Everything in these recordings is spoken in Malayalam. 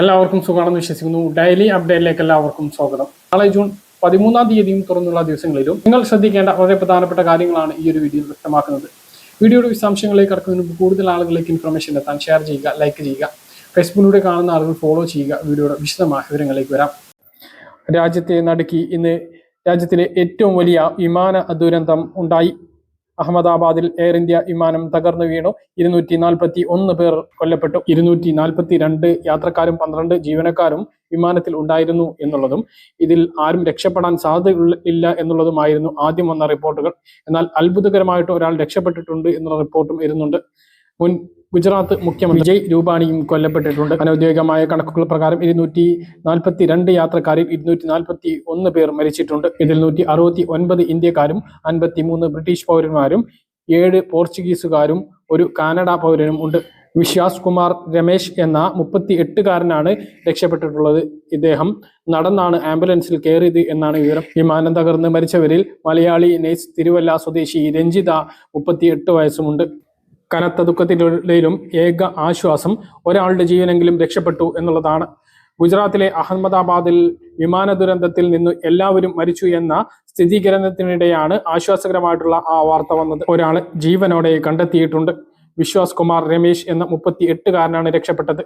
എല്ലാവർക്കും സുഖമാണെന്ന് വിശ്വസിക്കുന്നു. ഡെയിലി അപ്ഡേറ്റിലേക്ക് എല്ലാവർക്കും സ്വാഗതം. നാളെ ജൂൺ പതിമൂന്നാം തീയതിയും തുറന്നുള്ള ദിവസങ്ങളിലും നിങ്ങൾ ശ്രദ്ധിക്കേണ്ട വളരെ പ്രധാനപ്പെട്ട കാര്യങ്ങളാണ് ഈ ഒരു വീഡിയോയിൽ വ്യക്തമാക്കുന്നത്. വീഡിയോയുടെ വിശദാംശങ്ങളിലേക്ക് കടക്കുന്നതിന് മുമ്പ് കൂടുതൽ ആളുകളിലേക്ക് ഇൻഫർമേഷൻ എത്താൻ ഷെയർ ചെയ്യുക ലൈക്ക് ചെയ്യുക ഫേസ്ബുക്കിലൂടെ കാണുന്ന ആളുകൾ ഫോളോ ചെയ്യുക വീഡിയോയുടെ വിശദമായ വിവരങ്ങളിലേക്ക് വരാം. രാജ്യത്തെ നടുക്കി ഇന്ന് രാജ്യത്തിലെ ഏറ്റവും വലിയ വിമാന ദുരന്തം ഉണ്ടായി. അഹമ്മദാബാദിൽ എയർ ഇന്ത്യ വിമാനം തകർന്നു വീണു. ഇരുന്നൂറ്റി നാൽപ്പത്തി ഒന്ന് പേർ കൊല്ലപ്പെട്ടു. ഇരുന്നൂറ്റി നാൽപ്പത്തി രണ്ട് യാത്രക്കാരും പന്ത്രണ്ട് ജീവനക്കാരും വിമാനത്തിൽ ഉണ്ടായിരുന്നു എന്നുള്ളതും ഇതിൽ ആരും രക്ഷപ്പെടാൻ സാധ്യത ഇല്ല എന്നുള്ളതുമായിരുന്നു ആദ്യം വന്ന റിപ്പോർട്ടുകൾ. എന്നാൽ അത്ഭുതകരമായിട്ട് ഒരാൾ രക്ഷപ്പെട്ടിട്ടുണ്ട് എന്നുള്ള റിപ്പോർട്ടും വരുന്നുണ്ട്. മുൻ ഗുജറാത്ത് മുഖ്യമന്ത്രി വിജയ് രൂപാണിയും കൊല്ലപ്പെട്ടിട്ടുണ്ട്. അനൌദ്യോഗികമായ കണക്കുകൾ പ്രകാരം ഇരുന്നൂറ്റി നാൽപ്പത്തി രണ്ട് യാത്രക്കാരിൽ ഇരുന്നൂറ്റി നാൽപ്പത്തി ഒന്ന് പേർ മരിച്ചിട്ടുണ്ട്. ഇതിൽ നൂറ്റി അറുപത്തി ഒൻപത് ഇന്ത്യക്കാരും അൻപത്തി മൂന്ന് ബ്രിട്ടീഷ് പൗരന്മാരും ഏഴ് പോർച്ചുഗീസുകാരും ഒരു കാനഡ പൗരനും ഉണ്ട്. വിശ്വാസ് കുമാർ രമേശ് എന്ന മുപ്പത്തി എട്ടുകാരനാണ് രക്ഷപ്പെട്ടിട്ടുള്ളത്. ഇദ്ദേഹം നടന്നാണ് ആംബുലൻസിൽ കയറിയത് എന്നാണ് വിവരം. വിമാനം തകർന്ന് മരിച്ചവരിൽ മലയാളി നെയ്സ് തിരുവല്ല സ്വദേശി രഞ്ജിത മുപ്പത്തി എട്ട് വയസ്സുമുണ്ട്. കനത്ത ദുഃഖത്തിനിടയിലും ഏക ആശ്വാസം ഒരാളുടെ ജീവനെങ്കിലും രക്ഷപ്പെട്ടു എന്നുള്ളതാണ്. ഗുജറാത്തിലെ അഹമ്മദാബാദിൽ വിമാന ദുരന്തത്തിൽ നിന്ന് എല്ലാവരും മരിച്ചു എന്ന സ്ഥിരീകരണത്തിനിടെയാണ് ആശ്വാസകരമായിട്ടുള്ള ആ വാർത്ത വന്നത്. ഒരാൾ ജീവനോടെ കണ്ടെത്തിയിട്ടുണ്ട്. വിശ്വാസ് കുമാർ രമേശ് എന്ന മുപ്പത്തി എട്ടുകാരനാണ് രക്ഷപ്പെട്ടത്.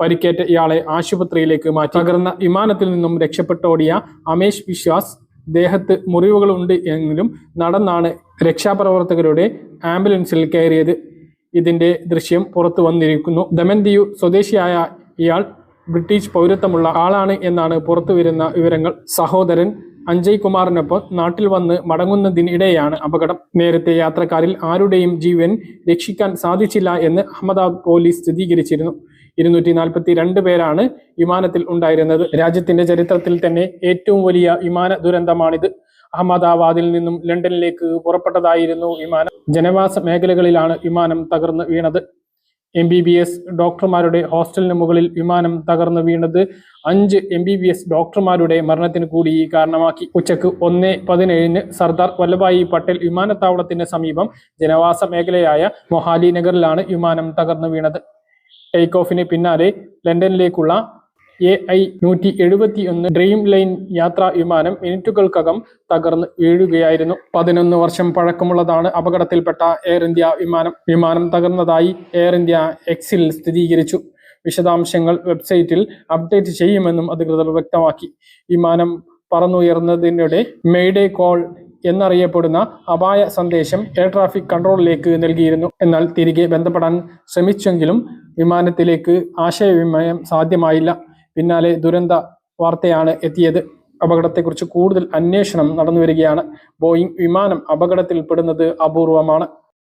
പരിക്കേറ്റ ഇയാളെ ആശുപത്രിയിലേക്ക് മാറ്റി. തകർന്ന വിമാനത്തിൽ നിന്നും രക്ഷപ്പെട്ടോടിയ അമേഷ് വിശ്വാസ് ദേഹത്ത് മുറിവുകളുണ്ട് എങ്കിലും നടന്നാണ് രക്ഷാപ്രവർത്തകരുടെ ആംബുലൻസിൽ കയറിയത്. ഇതിന്റെ ദൃശ്യം പുറത്തു വന്നിരിക്കുന്നു. ദമന്തിയു സ്വദേശിയായ ഇയാൾ ബ്രിട്ടീഷ് പൗരത്വമുള്ള ആളാണ് എന്നാണ് പുറത്തു വരുന്ന വിവരങ്ങൾ. സഹോദരൻ അഞ്ജയ് കുമാറിനൊപ്പം നാട്ടിൽ വന്ന് മടങ്ങുന്നതിനിടെയാണ് അപകടം. നേരത്തെ യാത്രക്കാരിൽ ആരുടെയും ജീവൻ രക്ഷിക്കാൻ സാധിച്ചില്ല എന്ന് അഹമ്മദാബാദ് പോലീസ് സ്ഥിരീകരിച്ചിരുന്നു. ഇരുന്നൂറ്റി നാൽപ്പത്തി രണ്ട് പേരാണ് വിമാനത്തിൽ ഉണ്ടായിരുന്നത്. രാജ്യത്തിന്റെ ചരിത്രത്തിൽ തന്നെ ഏറ്റവും വലിയ വിമാന ദുരന്തമാണിത്. അഹമ്മദാബാദിൽ നിന്നും ലണ്ടനിലേക്ക് പുറപ്പെട്ടതായിരുന്നു വിമാനം. ജനവാസ മേഖലകളിലാണ് വിമാനം തകർന്ന് വീണത്. എം ബി ബി എസ് ഡോക്ടർമാരുടെ ഹോസ്റ്റലിന് മുകളിൽ വിമാനം തകർന്നു വീണത് അഞ്ച് എം ബി ബി എസ് ഡോക്ടർമാരുടെ മരണത്തിന് കൂടി കാരണമാക്കി. ഉച്ചയ്ക്ക് ഒന്ന് പതിനേഴിന് സർദാർ വല്ലഭായി പട്ടേൽ വിമാനത്താവളത്തിന് സമീപം ജനവാസ മേഖലയായ മൊഹാലി നഗറിലാണ് വിമാനം തകർന്നു വീണത്. ടേക്ക് ഓഫിന് പിന്നാലെ ലണ്ടനിലേക്കുള്ള എ ഐ നൂറ്റി എഴുപത്തി ഒന്ന് ഡ്രീം ലൈൻ യാത്രാ വിമാനം മിനിറ്റുകൾക്കകം തകർന്ന് വീഴുകയായിരുന്നു. പതിനൊന്ന് വർഷം പഴക്കമുള്ളതാണ് അപകടത്തിൽപ്പെട്ട എയർ ഇന്ത്യ വിമാനം. വിമാനം തകർന്നതായി എയർ ഇന്ത്യ എക്സിൽ സ്ഥിരീകരിച്ചു. വിശദാംശങ്ങൾ വെബ്സൈറ്റിൽ അപ്ഡേറ്റ് ചെയ്യുമെന്നും അധികൃതർ വ്യക്തമാക്കി. വിമാനം പറന്നുയർന്നതിനിടെ മെയ്ഡേ കോൾ എന്നറിയപ്പെടുന്ന അപായ സന്ദേശം എയർ ട്രാഫിക് കൺട്രോളിലേക്ക് നൽകിയിരുന്നു. എന്നാൽ തിരികെ ബന്ധപ്പെടാൻ ശ്രമിച്ചെങ്കിലും വിമാനത്തിലേക്ക് ആശയവിനിമയം സാധ്യമായില്ല. പിന്നാലെ ദുരന്ത വാർത്തയാണ് എത്തിയത്. അപകടത്തെക്കുറിച്ച് കൂടുതൽ അന്വേഷണം നടന്നു വരികയാണ് ബോയിങ് വിമാനം അപകടത്തിൽപ്പെടുന്നത് അപൂർവമാണ്.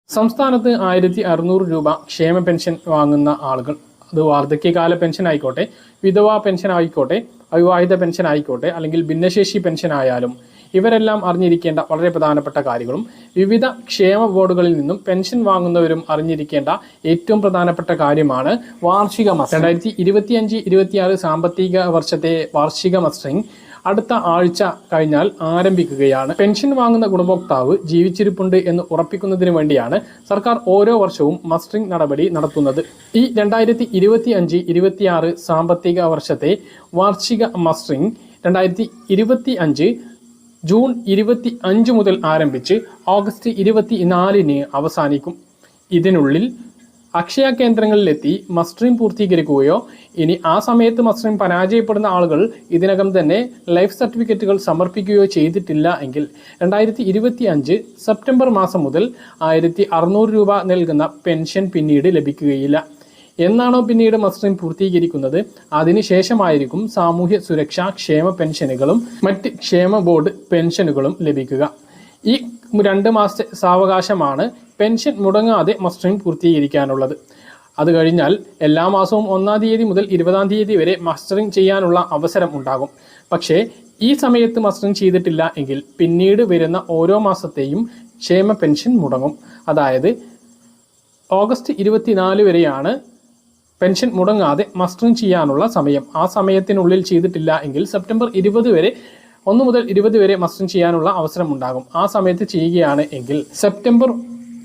സംസ്ഥാനത്ത് ആയിരത്തി അറുന്നൂറ് രൂപ ക്ഷേമ പെൻഷൻ വാങ്ങുന്ന ആളുകൾ. അത് വാർദ്ധക്യകാല പെൻഷൻ ആയിക്കോട്ടെ വിധവാ പെൻഷൻ ആയിക്കോട്ടെ അവിവാഹിത പെൻഷൻ ആയിക്കോട്ടെ അല്ലെങ്കിൽ ഭിന്നശേഷി പെൻഷൻ ആയാലും ഇവരെല്ലാം അറിഞ്ഞിരിക്കേണ്ട വളരെ പ്രധാനപ്പെട്ട കാര്യങ്ങളും വിവിധ ക്ഷേമ ബോർഡുകളിൽ നിന്നും പെൻഷൻ വാങ്ങുന്നവരും അറിഞ്ഞിരിക്കേണ്ട ഏറ്റവും പ്രധാനപ്പെട്ട കാര്യമാണ് വാർഷിക മസ്റ്ററിംഗ് രണ്ടായിരത്തി ഇരുപത്തിയഞ്ച് ഇരുപത്തിയാറ് സാമ്പത്തിക വർഷത്തെ വാർഷിക മസ്റ്ററിംഗ് അടുത്ത ആഴ്ച കഴിഞ്ഞാൽ ആരംഭിക്കുകയാണ്. പെൻഷൻ വാങ്ങുന്ന ഗുണഭോക്താവ് ജീവിച്ചിരിപ്പുണ്ട് എന്ന് ഉറപ്പിക്കുന്നതിന് വേണ്ടിയാണ് സർക്കാർ ഓരോ വർഷവും മസ്റ്ററിംഗ് നടപടി നടത്തുന്നത്. ഈ രണ്ടായിരത്തി ഇരുപത്തി അഞ്ച് ഇരുപത്തിയാറ് സാമ്പത്തിക വർഷത്തെ വാർഷിക മസ്റ്ററിംഗ് രണ്ടായിരത്തി ഇരുപത്തി അഞ്ച് ജൂൺ ഇരുപത്തി അഞ്ച് മുതൽ ആരംഭിച്ച് ഓഗസ്റ്റ് ഇരുപത്തി നാലിന് അവസാനിക്കും. ഇതിനുള്ളിൽ അക്ഷയ കേന്ദ്രങ്ങളിലെത്തി മസ്റ്ററിംഗ് പൂർത്തീകരിക്കുകയോ ഇനി ആ സമയത്ത് മസ്റ്ററിംഗ് പരാജയപ്പെടുന്ന ആളുകൾ ഇതിനകം തന്നെ ലൈഫ് സർട്ടിഫിക്കറ്റുകൾ സമർപ്പിക്കുകയോ ചെയ്തിട്ടില്ല എങ്കിൽ രണ്ടായിരത്തി ഇരുപത്തി അഞ്ച് സെപ്റ്റംബർ മാസം മുതൽ ആയിരത്തി അറുന്നൂറ് രൂപ നൽകുന്ന പെൻഷൻ പിന്നീട് ലഭിക്കുകയില്ല. എന്നാണോ പിന്നീട് മസ്റ്ററിംഗ് പൂർത്തീകരിക്കുന്നത്? അതിനുശേഷമായിരിക്കും സാമൂഹ്യ സുരക്ഷാ ക്ഷേമ പെൻഷനുകളും മറ്റ് ക്ഷേമ ബോർഡ് പെൻഷനുകളും ലഭിക്കുക. ഈ രണ്ട് മാസത്തെ സാവകാശമാണ് പെൻഷൻ മുടങ്ങാതെ മസ്റ്ററിംഗ് പൂർത്തീകരിക്കാനുള്ളത്. അത് കഴിഞ്ഞാൽ എല്ലാ മാസവും ഒന്നാം തീയതി മുതൽ ഇരുപതാം തീയതി വരെ മസ്റ്ററിംഗ് ചെയ്യാനുള്ള അവസരം ഉണ്ടാകും. പക്ഷേ ഈ സമയത്ത് മസ്റ്ററിംഗ് ചെയ്തിട്ടില്ല എങ്കിൽ പിന്നീട് വരുന്ന ഓരോ മാസത്തെയും ക്ഷേമ പെൻഷൻ മുടങ്ങും. അതായത് ഓഗസ്റ്റ് ഇരുപത്തിനാല് വരെയാണ് പെൻഷൻ മുടങ്ങാതെ മസ്റ്ററിംഗ് ചെയ്യാനുള്ള സമയം. ആ സമയത്തിനുള്ളിൽ ചെയ്തിട്ടില്ല എങ്കിൽ സെപ്റ്റംബർ ഇരുപത് വരെ ഒന്ന് മുതൽ ഇരുപത് വരെ മസ്റ്ററിംഗ് ചെയ്യാനുള്ള അവസരം ഉണ്ടാകും. ആ സമയത്ത് ചെയ്യുകയാണ് എങ്കിൽ സെപ്റ്റംബർ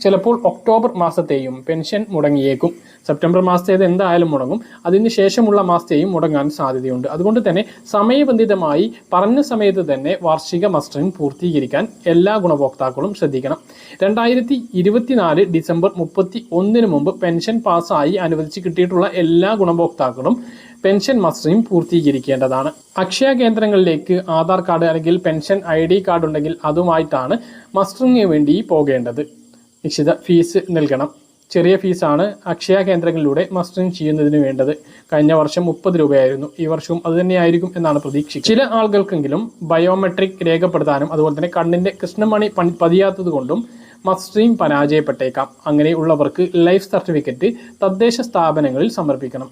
ചിലപ്പോൾ ഒക്ടോബർ മാസത്തെയും പെൻഷൻ മുടങ്ങിയേക്കും. സെപ്റ്റംബർ മാസത്തേത് എന്തായാലും മുടങ്ങും. അതിന് ശേഷമുള്ള മാസത്തെയും മുടങ്ങാൻ സാധ്യതയുണ്ട്. അതുകൊണ്ട് തന്നെ സമയബന്ധിതമായി പറഞ്ഞ സമയത്ത് തന്നെ വാർഷിക മസ്റ്ററിംഗ് പൂർത്തീകരിക്കാൻ എല്ലാ ഗുണഭോക്താക്കളും ശ്രദ്ധിക്കണം. രണ്ടായിരത്തി ഇരുപത്തിനാല് ഡിസംബർ മുപ്പത്തി ഒന്നിന് മുമ്പ് പെൻഷൻ പാസ്സായി അനുവദിച്ച് കിട്ടിയിട്ടുള്ള എല്ലാ ഗുണഭോക്താക്കളും പെൻഷൻ മസ്റ്ററിംഗ് പൂർത്തീകരിക്കേണ്ടതാണ്. അക്ഷയ കേന്ദ്രങ്ങളിലേക്ക് ആധാർ കാർഡ് അല്ലെങ്കിൽ പെൻഷൻ ഐ ഡി കാർഡ് ഉണ്ടെങ്കിൽ അതുമായിട്ടാണ് മസ്റ്ററിങ്ങിന് വേണ്ടി പോകേണ്ടത്. നിശ്ചിത ഫീസ് നൽകണം. ചെറിയ ഫീസാണ് അക്ഷയ കേന്ദ്രങ്ങളിലൂടെ മസ്റ്ററിംഗ് ചെയ്യുന്നതിന് വേണ്ടത്. കഴിഞ്ഞ വർഷം മുപ്പത് രൂപയായിരുന്നു. ഈ വർഷവും അത് തന്നെയായിരിക്കും എന്നാണ് പ്രതീക്ഷിക്കുക ചില ആളുകൾക്കെങ്കിലും ബയോമെട്രിക് രേഖപ്പെടുത്താനും അതുപോലെ തന്നെ കണ്ണിന്റെ കൃഷ്ണമണി പതിയാത്തത് കൊണ്ടും മസ്റ്ററിംഗ് പരാജയപ്പെട്ടേക്കാം. അങ്ങനെയുള്ളവർക്ക് ലൈഫ് സർട്ടിഫിക്കറ്റ് തദ്ദേശ സ്ഥാപനങ്ങളിൽ സമർപ്പിക്കണം.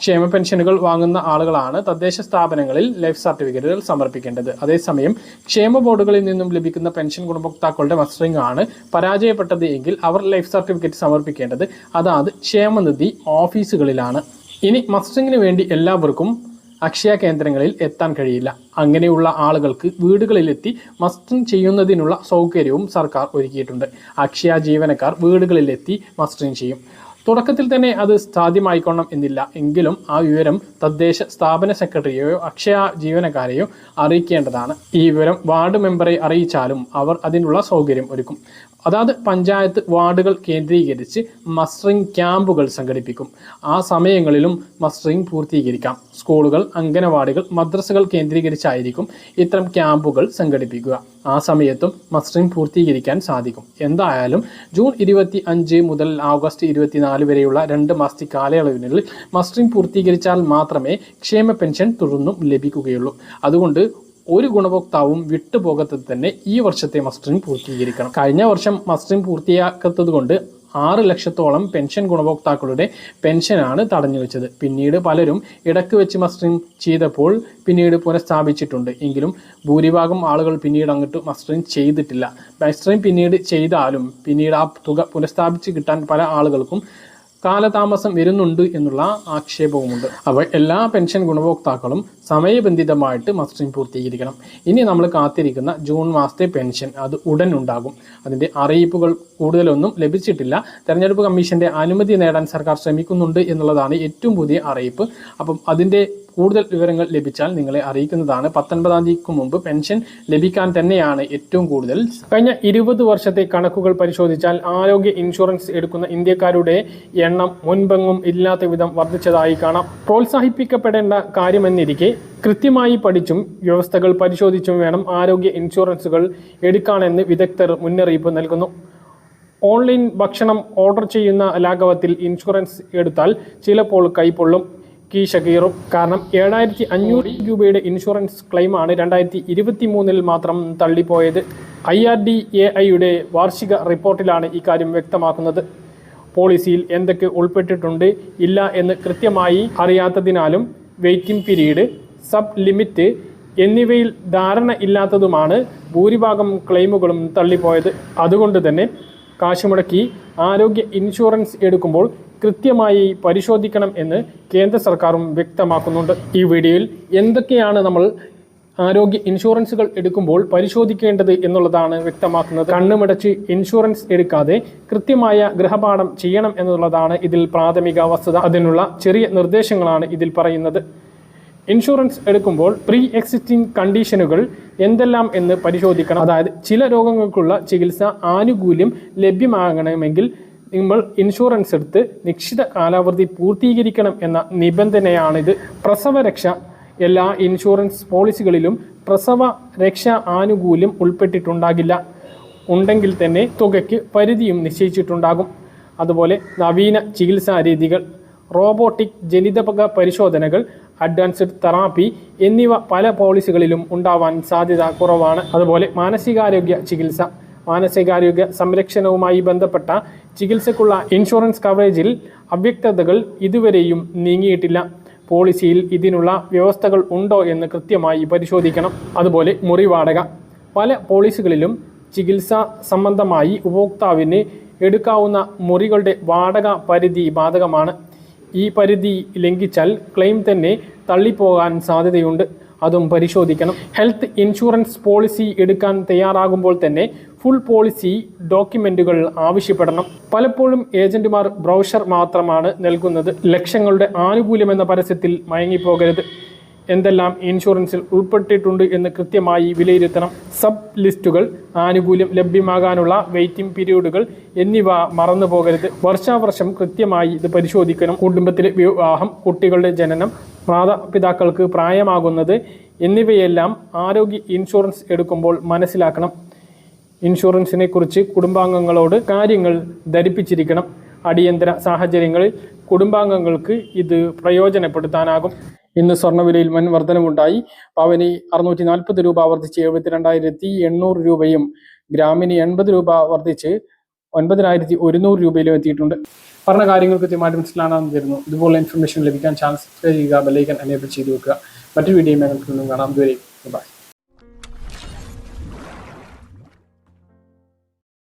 ക്ഷേമ പെൻഷനുകൾ വാങ്ങുന്ന ആളുകളാണ് തദ്ദേശ സ്ഥാപനങ്ങളിൽ ലൈഫ് സർട്ടിഫിക്കറ്റുകൾ സമർപ്പിക്കേണ്ടത്. അതേസമയം ക്ഷേമ ബോർഡുകളിൽ നിന്നും ലഭിക്കുന്ന പെൻഷൻ ഗുണഭോക്താക്കളുടെ മസ്റ്ററിംഗ് ആണ് പരാജയപ്പെട്ടത് എങ്കിൽ അവർ ലൈഫ് സർട്ടിഫിക്കറ്റ് സമർപ്പിക്കേണ്ടത്. അതാത് ക്ഷേമനിധി ഓഫീസുകളിലാണ്. ഇനി മസ്റ്ററിങ്ങിന് വേണ്ടി എല്ലാവർക്കും അക്ഷയ കേന്ദ്രങ്ങളിൽ എത്താൻ കഴിയില്ല. അങ്ങനെയുള്ള ആളുകൾക്ക് വീടുകളിലെത്തി മസ്റ്ററിംഗ് ചെയ്യുന്നതിനുള്ള സൗകര്യവും സർക്കാർ ഒരുക്കിയിട്ടുണ്ട്. അക്ഷയ ജീവനക്കാർ വീടുകളിലെത്തി മസ്റ്ററിംഗ് ചെയ്യും. തുടക്കത്തിൽ തന്നെ അത് സാധ്യമായിക്കൊള്ളണം എന്നില്ല. എങ്കിലും ആ വിവരം തദ്ദേശ സ്ഥാപന സെക്രട്ടറിയെയോ അക്ഷയ ജീവനക്കാരെയോ അറിയിക്കേണ്ടതാണ്. ഈ വിവരം വാർഡ് മെമ്പറെ അറിയിച്ചാലും അവർ അതിനുള്ള സൗകര്യം ഒരുക്കും. അതാത് പഞ്ചായത്ത് വാർഡുകൾ കേന്ദ്രീകരിച്ച് മസ്റ്ററിംഗ് ക്യാമ്പുകൾ സംഘടിപ്പിക്കും. ആ സമയങ്ങളിലും മസ്റ്ററിംഗ് പൂർത്തീകരിക്കാം. സ്കൂളുകൾ അംഗനവാടികൾ മദ്രസകൾ കേന്ദ്രീകരിച്ചായിരിക്കും ഇത്തരം ക്യാമ്പുകൾ സംഘടിപ്പിക്കുക. ആ സമയത്തും മസ്റ്ററിംഗ് പൂർത്തീകരിക്കാൻ സാധിക്കും. എന്തായാലും ജൂൺ ഇരുപത്തി അഞ്ച് മുതൽ ഓഗസ്റ്റ് ഇരുപത്തിനാല് വരെയുള്ള രണ്ട് മാസത്തെ കാലയളവിനുള്ളിൽ മസ്റ്ററിംഗ് പൂർത്തീകരിച്ചാൽ മാത്രമേ ക്ഷേമ പെൻഷൻ തുടർന്നും ലഭിക്കുകയുള്ളൂ. അതുകൊണ്ട് ഒരു ഗുണഭോക്താവും വിട്ടുപോകാത്തത് തന്നെ ഈ വർഷത്തെ മസ്റ്ററിംഗ് പൂർത്തീകരിക്കണം. കഴിഞ്ഞ വർഷം മസ്റ്ററിംഗ് പൂർത്തിയാക്കാത്തത് കൊണ്ട് ആറ് ലക്ഷത്തോളം പെൻഷൻ ഗുണഭോക്താക്കളുടെ പെൻഷനാണ് തടഞ്ഞു വെച്ചത്. പിന്നീട് പലരും ഇടയ്ക്ക് വെച്ച് മസ്റ്ററിംഗ് ചെയ്തപ്പോൾ പിന്നീട് പുനഃസ്ഥാപിച്ചിട്ടുണ്ട്. എങ്കിലും ഭൂരിഭാഗം ആളുകൾ പിന്നീട് അങ്ങോട്ട് മസ്റ്ററിംഗ് ചെയ്തിട്ടില്ല. മസ്റ്ററിംഗ് പിന്നീട് ചെയ്താലും പിന്നീട് ആ തുക പുനഃസ്ഥാപിച്ച് കിട്ടാൻ പല ആളുകൾക്കും കാലതാമസം വരുന്നുണ്ട് എന്നുള്ള ആക്ഷേപവുമുണ്ട്. അപ്പോൾ എല്ലാ പെൻഷൻ ഗുണഭോക്താക്കളും സമയബന്ധിതമായിട്ട് മസ്റ്ററിംഗ് പൂർത്തീകരിക്കണം. ഇനി നമ്മൾ കാത്തിരിക്കുന്ന ജൂൺ മാസത്തെ പെൻഷൻ അത് ഉടൻ ഉണ്ടാകും. അതിന്റെ അറിയിപ്പുകൾ കൂടുതലൊന്നും ലഭിച്ചിട്ടില്ല. തെരഞ്ഞെടുപ്പ് കമ്മീഷന്റെ അനുമതി നേടാൻ സർക്കാർ ശ്രമിക്കുന്നുണ്ട് എന്നുള്ളതാണ് ഏറ്റവും പുതിയ അറിയിപ്പ്. അപ്പം അതിന്റെ കൂടുതൽ വിവരങ്ങൾ ലഭിച്ചാൽ നിങ്ങളെ അറിയിക്കുന്നതാണ്. പത്തൊൻപതാം തീയതിക്ക് മുമ്പ് പെൻഷൻ ലഭിക്കാൻ തന്നെയാണ് ഏറ്റവും കൂടുതൽ. കഴിഞ്ഞ ഇരുപത് വർഷത്തെ കണക്കുകൾ പരിശോധിച്ചാൽ ആരോഗ്യ ഇൻഷുറൻസ് എടുക്കുന്ന ഇന്ത്യക്കാരുടെ എണ്ണം മുൻപെങ്ങും ഇല്ലാത്ത വിധം വർദ്ധിച്ചതായി കാണാം. പ്രോത്സാഹിപ്പിക്കപ്പെടേണ്ട കാര്യമെന്നിരിക്കെ കൃത്യമായി പഠിച്ചും വ്യവസ്ഥകൾ പരിശോധിച്ചും വേണം ആരോഗ്യ ഇൻഷുറൻസുകൾ എടുക്കാനെന്ന് വിദഗ്ധർ മുന്നറിയിപ്പ് നൽകുന്നു. ഓൺലൈൻ ഭക്ഷണം ഓർഡർ ചെയ്യുന്ന ലാഘവത്തിൽ ഇൻഷുറൻസ് എടുത്താൽ ചിലപ്പോൾ കൈപ്പൊള്ളും കീശ ഷകീറും. കാരണം ഏഴായിരത്തി അഞ്ഞൂറ് രൂപയുടെ ഇൻഷുറൻസ് ക്ലെയിമാണ് രണ്ടായിരത്തി ഇരുപത്തി മൂന്നിൽ മാത്രം തള്ളിപ്പോയത്. ഐ ആർ ഡി എ ഐയുടെ വാർഷിക റിപ്പോർട്ടിലാണ് ഇക്കാര്യം വ്യക്തമാക്കുന്നത്. പോളിസിയിൽ എന്തൊക്കെ ഉൾപ്പെട്ടിട്ടുണ്ട് ഇല്ല എന്ന് കൃത്യമായി അറിയാത്തതിനാലും വെയിറ്റിംഗ് പീരീഡ് സബ് ലിമിറ്റ് എന്നിവയിൽ ധാരണ ഇല്ലാത്തതുമാണ് ഭൂരിഭാഗം ക്ലെയിമുകളും തള്ളിപ്പോയത്. അതുകൊണ്ട് തന്നെ കാശ് മുടക്കി ആരോഗ്യ ഇൻഷുറൻസ് എടുക്കുമ്പോൾ കൃത്യമായി പരിശോധിക്കണം എന്ന് കേന്ദ്ര സർക്കാരും വ്യക്തമാക്കുന്നുണ്ട്. ഈ വീഡിയോയിൽ എന്തൊക്കെയാണ് നമ്മൾ ആരോഗ്യ ഇൻഷുറൻസുകൾ എടുക്കുമ്പോൾ പരിശോധിക്കേണ്ടത് എന്നുള്ളതാണ് വ്യക്തമാക്കുന്നത്. കണ്ണുമിടച്ച് ഇൻഷുറൻസ് എടുക്കാതെ കൃത്യമായ ഗൃഹപാഠം ചെയ്യണം എന്നുള്ളതാണ് ഇതിൽ പ്രാഥമിക വസ്തുത. അതിനുള്ള ചെറിയ നിർദ്ദേശങ്ങളാണ് ഇതിൽ പറയുന്നത്. ഇൻഷുറൻസ് എടുക്കുമ്പോൾ പ്രീ എക്സിസ്റ്റിംഗ് കണ്ടീഷനുകൾ എന്തെല്ലാം എന്ന് പരിശോധിക്കണം. അതായത് ചില രോഗങ്ങൾക്കുള്ള ചികിത്സ ആനുകൂല്യം ലഭ്യമാകണമെങ്കിൽ നമ്മൾ ഇൻഷുറൻസ് എടുത്ത് നിശ്ചിത കാലാവധി പൂർത്തീകരിക്കണം എന്ന നിബന്ധനയാണിത്. പ്രസവരക്ഷ എല്ലാ ഇൻഷുറൻസ് പോളിസികളിലും പ്രസവ രക്ഷ ആനുകൂല്യം ഉൾപ്പെട്ടിട്ടുണ്ടാകില്ല. ഉണ്ടെങ്കിൽ തന്നെ തുകയ്ക്ക് പരിധിയും നിശ്ചയിച്ചിട്ടുണ്ടാകും. അതുപോലെ നവീന ചികിത്സാ രീതികൾ റോബോട്ടിക് ജനിതക പരിശോധനകൾ അഡ്വാൻസ്ഡ് തെറാപ്പി എന്നിവ പല പോളിസികളിലും ഉണ്ടാവാൻ സാധ്യത കുറവാണ്. അതുപോലെ മാനസികാരോഗ്യ ചികിത്സ മാനസികാരോഗ്യ സംരക്ഷണവുമായി ബന്ധപ്പെട്ട ചികിത്സക്കുള്ള ഇൻഷുറൻസ് കവറേജിൽ അവ്യക്തതകൾ ഇതുവരെയും നീങ്ങിയിട്ടില്ല. പോളിസിയിൽ ഇതിനുള്ള വ്യവസ്ഥകൾ ഉണ്ടോ എന്ന് കൃത്യമായി പരിശോധിക്കണം. അതുപോലെ മുറി വാടക. പല പോളിസികളിലും ചികിത്സ സംബന്ധമായി ഉപഭോക്താവിന് എടുക്കാവുന്ന മുറികളുടെ വാടക പരിധി ബാധകമാണ്. ഈ പരിധി ലംഘിച്ചാൽ ക്ലെയിം തന്നെ തള്ളിപ്പോകാൻ സാധ്യതയുണ്ട്. അതും പരിശോധിക്കണം. ഹെൽത്ത് ഇൻഷുറൻസ് പോളിസി എടുക്കാൻ തയ്യാറാകുമ്പോൾ തന്നെ ഫുൾ പോളിസി ഡോക്യുമെന്റുകൾ ആവശ്യപ്പെടണം. പലപ്പോഴും ഏജന്റുമാർ ബ്രൗഷർ മാത്രമാണ് നൽകുന്നത്. ലക്ഷങ്ങളുടെ ആനുകൂല്യം ആനുകൂല്യമെന്ന പരസ്യത്തിൽ മയങ്ങിപ്പോകരുത്. എന്തെല്ലാം ഇൻഷുറൻസിൽ ഉൾപ്പെട്ടിട്ടുണ്ട് എന്ന് കൃത്യമായി വിലയിരുത്തണം. സബ് ലിസ്റ്റുകൾ ആനുകൂല്യം ലഭ്യമാകാനുള്ള വെയിറ്റിംഗ് പീരീഡുകൾ എന്നിവ മറന്നു പോകരുത് വർഷാവർഷം കൃത്യമായി ഇത് പരിശോധിക്കണം. കുടുംബത്തിലെ വിവാഹം കുട്ടികളുടെ ജനനം മാതാപിതാക്കൾക്ക് പ്രായമാകുന്നത് എന്നിവയെല്ലാം ആരോഗ്യ ഇൻഷുറൻസ് എടുക്കുമ്പോൾ മനസ്സിലാക്കണം. ഇൻഷുറൻസിനെ കുറിച്ച് കുടുംബാംഗങ്ങളോട് കാര്യങ്ങൾ ധരിപ്പിച്ചിരിക്കണം. അടിയന്തര സാഹചര്യങ്ങളിൽ കുടുംബാംഗങ്ങൾക്ക് ഇത് പ്രയോജനപ്പെടുത്താനാകും. ഇന്ന് സ്വർണവിലയിൽ വൻ വർധനമുണ്ടായി പവനി അറുന്നൂറ്റി നാൽപ്പത് രൂപ വർദ്ധിച്ച് എഴുപത്തിരണ്ടായിരത്തി എണ്ണൂറ് രൂപയും ഗ്രാമിന് എൺപത് രൂപ വർദ്ധിച്ച് ഒൻപതിനായിരത്തി ഒരുന്നൂറ് രൂപയിലും എത്തിയിട്ടുണ്ട്. പറഞ്ഞ കാര്യങ്ങൾ കൃത്യമായിട്ട് മനസ്സിലാണെന്ന് തരുന്നു ഇതുപോലുള്ള ഇൻഫർമേഷൻ ലഭിക്കാൻ ചാനൽ സബ്സ്ക്രൈബ് ചെയ്യുക ബെല്ലൈക്കൻ എനേബിൾ ചെയ്തു വെക്കുക. മറ്റൊരു വീഡിയോ ഞങ്ങൾക്ക് കാണാം. ഇതുവരെ ബൈ